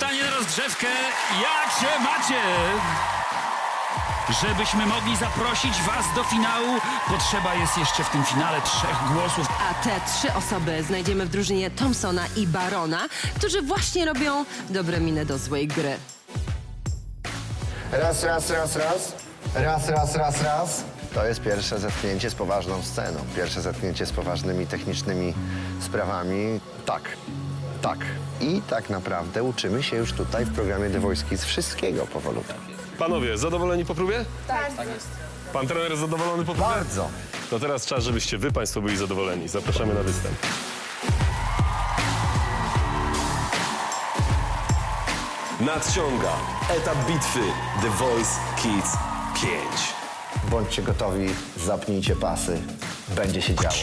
pytanie na rozgrzewkę. Jak się macie? Żebyśmy mogli zaprosić was do finału, potrzeba jest jeszcze w tym finale trzech głosów. A te trzy osoby znajdziemy w drużynie Thompsona i Barona, którzy właśnie robią dobre miny do złej gry. Raz, raz, raz, raz. Raz, raz, raz, raz. To jest pierwsze zetknięcie z poważną sceną. Pierwsze zetknięcie z poważnymi technicznymi sprawami. Tak, tak. I tak naprawdę uczymy się już tutaj w programie The Voice Kids wszystkiego powolutku. Panowie, zadowoleni po próbie? Tak. Tak jest. Pan trener jest zadowolony po próbie? Bardzo. To teraz czas, żebyście wy państwo byli zadowoleni. Zapraszamy na występ. Nadciąga etap bitwy The Voice Kids 5. Bądźcie gotowi, zapnijcie pasy. Będzie się działo.